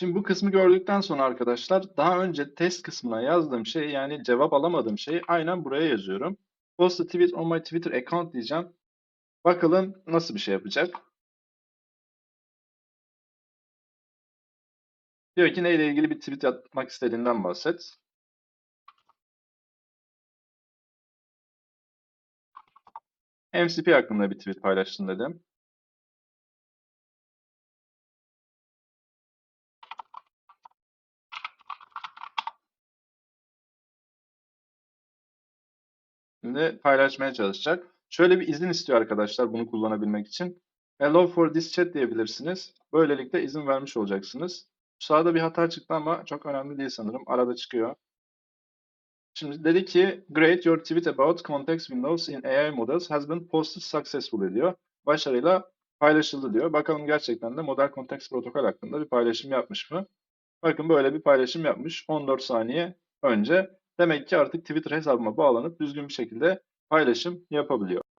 Şimdi bu kısmı gördükten sonra arkadaşlar daha önce test kısmına yazdığım şey yani cevap alamadığım şeyi aynen buraya yazıyorum. Post a tweet on my Twitter account diyeceğim. Bakalım nasıl bir şey yapacak. Diyor ki neyle ilgili bir tweet atmak istediğinden bahset. MCP hakkında bir tweet paylaştın dedim. Şimdi paylaşmaya çalışacak. Şöyle bir izin istiyor arkadaşlar bunu kullanabilmek için. Allow for this chat diyebilirsiniz. Böylelikle izin vermiş olacaksınız. Sağda bir hata çıktı ama çok önemli değil sanırım. Arada çıkıyor. Şimdi dedi ki Great, your tweet about context windows in AI models has been posted successfully diyor. Başarıyla paylaşıldı diyor. Bakalım gerçekten de model context protokol hakkında bir paylaşım yapmış mı? Bakın böyle bir paylaşım yapmış 14 saniye önce. Demek ki artık Twitter hesabıma bağlanıp düzgün bir şekilde paylaşım yapabiliyor.